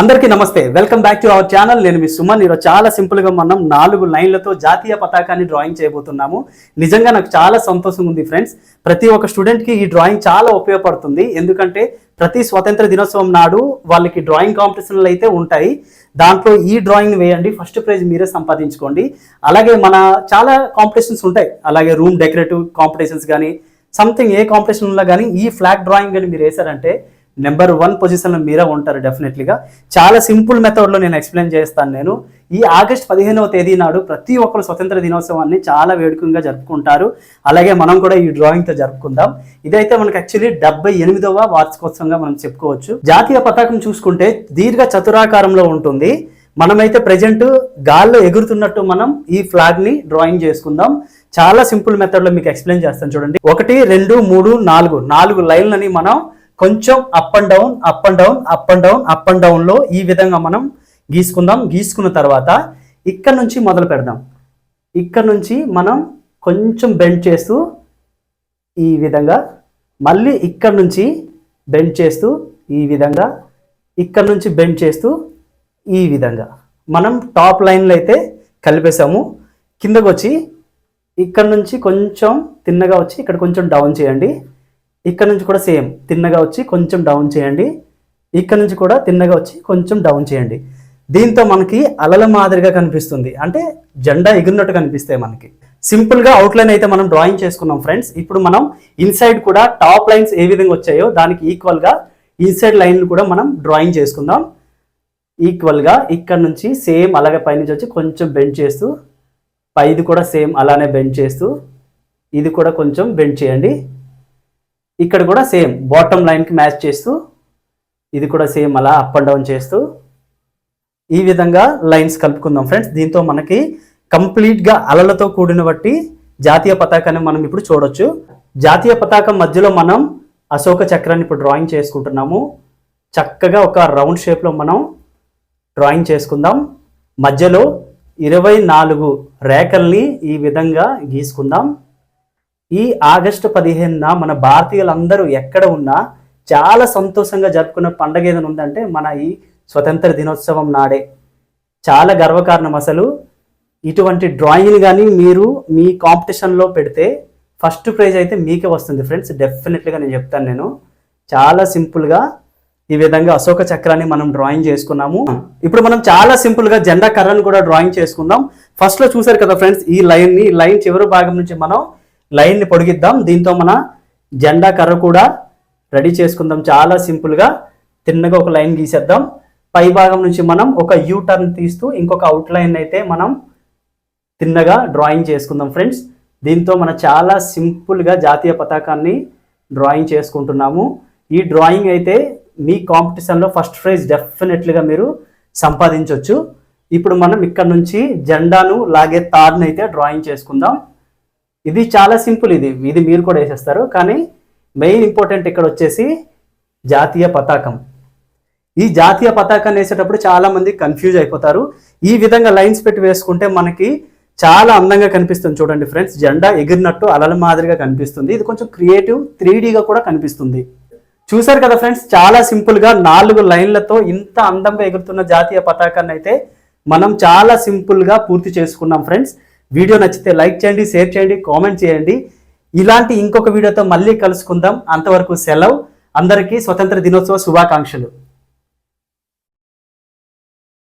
అందరికీ నమస్తే. Welcome back to our channel నేను మీ సుమన్. ఈరోజు చాలా సింపుల్గా మనం నాలుగు లైన్లతో జాతీయ పతాకాన్ని డ్రాయింగ్ చేయబోతున్నాము. నిజంగా నాకు చాలా సంతోషంగా ఉంది ఫ్రెండ్స్ ప్రతి ఒక్క స్టూడెంట్కి ఈ డ్రాయింగ్ చాలా ఉపయోగపడుతుంది. ఎందుకంటే ప్రతి స్వతంత్ర దినోత్సవం నాడు వాళ్ళకి డ్రాయింగ్ కాంపిటీషన్లు అయితే ఉంటాయి. దాంట్లో ఈ డ్రాయింగ్ వేయండి. ఫస్ట్ ప్రైజ్ మీరే సంపాదించుకోండి. అలాగే మన చాలా కాంపిటీషన్స్ ఉంటాయి. అలాగే రూమ్ డెకరేటివ్ కాంపిటీషన్స్ కానీ సంథింగ్ ఏ కాంపిటీషన్లో కానీ ఈ ఫ్లాగ్ డ్రాయింగ్ కానీ మీరు వేశారంటే నెంబర్ వన్ పొజిషన్లో మీరే ఉంటారు డెఫినెట్లీగా. చాలా సింపుల్ మెథడ్లో నేను ఎక్స్ప్లెయిన్ చేస్తాను నేను. ఈ ఆగస్ట్ పదిహేనవ తేదీ నాడు ప్రతి ఒక్కరు స్వతంత్ర దినోత్సవాన్ని చాలా వేడుకగా జరుపుకుంటారు. అలాగే మనం కూడా ఈ డ్రాయింగ్తో జరుపుకుందాం. ఇదైతే మనకు యాక్చువల్లీ డెబ్బై ఎనిమిదవ వార్షికోత్సవంగా మనం చెప్పుకోవచ్చు. జాతీయ పతాకం చూసుకుంటే దీర్ఘ చతురాకారంలో ఉంటుంది. మనమైతే ప్రజెంట్ గాల్లో ఎగురుతున్నట్టు మనం ఈ ఫ్లాగ్ని డ్రాయింగ్ చేసుకుందాం. చాలా సింపుల్ మెథడ్లో మీకు ఎక్స్ప్లెయిన్ చేస్తాను చూడండి. ఒకటి రెండు మూడు నాలుగు. నాలుగు లైన్లని మనం కొంచెం up and down up and down up and down up and డౌన్లో ఈ విధంగా మనం గీసుకుందాం. గీసుకున్న తర్వాత ఇక్కడ నుంచి మొదలు పెడదాం. ఇక్కడ నుంచి మనం కొంచెం బెండ్ చేస్తూ ఈ విధంగా మళ్ళీ ఇక్కడ నుంచి బెండ్ చేస్తూ ఈ విధంగా ఇక్కడ నుంచి బెండ్ చేస్తూ ఈ విధంగా. మనం టాప్ లైన్లో అయితే కలిపేసాము కిందకు వచ్చి ఇక్కడ నుంచి కొంచెం తిన్నగా వచ్చి ఇక్కడ కొంచెం డౌన్ చేయండి. ఇక్కడ నుంచి కూడా సేమ్. తిన్నగా వచ్చి కొంచెం డౌన్ చేయండి. ఇక్కడ నుంచి కూడా తిన్నగా వచ్చి కొంచెం డౌన్ చేయండి. దీంతో మనకి అలల మాదిరిగా కనిపిస్తుంది. అంటే జెండా ఎగిరినట్టు కనిపిస్తాయి మనకి. సింపుల్గా అవుట్లైన్ అయితే మనం డ్రాయింగ్ చేసుకున్నాం ఫ్రెండ్స్ ఇప్పుడు మనం ఇన్సైడ్ కూడా టాప్ లైన్స్ ఏ విధంగా వచ్చాయో దానికి ఈక్వల్గా ఇన్సైడ్ లైన్లు కూడా మనం డ్రాయింగ్ చేసుకుందాం. ఈక్వల్గా ఇక్కడ నుంచి సేమ్ అలాగే పైనుంచి వచ్చి కొంచెం బెండ్ చేస్తూ పైది కూడా సేమ్ అలానే బెండ్ చేస్తూ ఇది కూడా కొంచెం బెండ్ చేయండి. ఇక్కడ కూడా సేమ్ బాటమ్ లైన్కి మ్యాచ్ చేస్తూ ఇది కూడా సేమ్ అలా అప్ అండ్ డౌన్ చేస్తూ ఈ విధంగా లైన్స్ కలుపుకుందాం ఫ్రెండ్స్ దీంతో మనకి కంప్లీట్గా అలలతో కూడిన బట్టి జాతీయ పతాకాన్ని మనం ఇప్పుడు చూడొచ్చు. జాతీయ పతాకం మధ్యలో మనం అశోక చక్రాన్ని ఇప్పుడు డ్రాయింగ్ చేసుకుంటున్నాము. చక్కగా ఒక రౌండ్ షేప్లో మనం డ్రాయింగ్ చేసుకుందాం. మధ్యలో ఇరవై నాలుగు రేఖల్ని ఈ విధంగా గీసుకుందాం. ఈ ఆగస్టు పదిహేనున మన భారతీయులందరూ ఎక్కడ ఉన్నా చాలా సంతోషంగా జరుపుకున్న పండగ ఏదైనా ఉందంటే మన ఈ స్వతంత్ర దినోత్సవం నాడే. చాలా గర్వకారణం అసలు. ఇటువంటి డ్రాయింగ్ కానీ మీరు మీ కాంపిటీషన్లో పెడితే ఫస్ట్ ప్రైజ్ అయితే మీకే వస్తుంది ఫ్రెండ్స్. డెఫినెట్లీగా నేను చెప్తాను నేను. చాలా సింపుల్గా ఈ విధంగా అశోక చక్రాన్ని మనం డ్రాయింగ్ చేసుకున్నాము. ఇప్పుడు మనం చాలా సింపుల్గా జెండా కర్రను కూడా డ్రాయింగ్ చేసుకుందాం. ఫస్ట్లో చూసారు కదా ఫ్రెండ్స్ ఈ లైన్ని లైన్ చివరి భాగం నుంచి మనం లైన్ని పొడిగిద్దాం. దీంతో మన జెండా కర్ర కూడా రెడీ చేసుకుందాం. చాలా సింపుల్గా తిన్నగా ఒక లైన్ గీసేద్దాం. పై భాగం నుంచి మనం ఒక యూ టర్న్ తీస్తూ ఇంకొక అవుట్ లైన్ అయితే మనం తిన్నగా డ్రాయింగ్ చేసుకుందాం ఫ్రెండ్స్. దీంతో మన చాలా సింపుల్గా జాతీయ పతాకాన్ని డ్రాయింగ్ చేసుకుంటున్నాము. ఈ డ్రాయింగ్ అయితే మీ కాంపిటీషన్లో ఫస్ట్ ప్రైజ్ డెఫినెట్లీగా మీరు సంపాదించవచ్చు ఇప్పుడు మనం ఇక్కడ నుంచి జెండాను లాగే తాడును అయితే డ్రాయింగ్ చేసుకుందాం. ఇది చాలా సింపుల్ ఇది. ఇది మీరు కూడా వేసేస్తారు. కానీ మెయిన్ ఇంపార్టెంట్ ఇక్కడ వచ్చేసి జాతీయ పతాకం. ఈ జాతీయ పతాకాన్ని వేసేటప్పుడు చాలామంది కన్ఫ్యూజ్ అయిపోతారు. ఈ విధంగా లైన్స్ పెట్టి వేసుకుంటే మనకి చాలా అందంగా కనిపిస్తుంది చూడండి ఫ్రెండ్స్. జెండా ఎగిరినట్టు అలల మాదిరిగా కనిపిస్తుంది. ఇది కొంచెం క్రియేటివ్ త్రీడీగా కూడా కనిపిస్తుంది. చూసారు కదా ఫ్రెండ్స్ చాలా సింపుల్గా నాలుగు లైన్లతో ఇంత అందంగా ఎగురుతున్న జాతీయ పతాకాన్ని అయితే మనం చాలా సింపుల్గా పూర్తి చేసుకున్నాం ఫ్రెండ్స్. వీడియో నచ్చితే లైక్ చేయండి షేర్ చేయండి కామెంట్ చేయండి. ఇలాంటి ఇంకొక వీడియోతో మళ్ళీ కలుసుకుందాం. అంతవరకు సెలవు. అందరికీ స్వతంత్ర దినోత్సవ శుభాకాంక్షలు.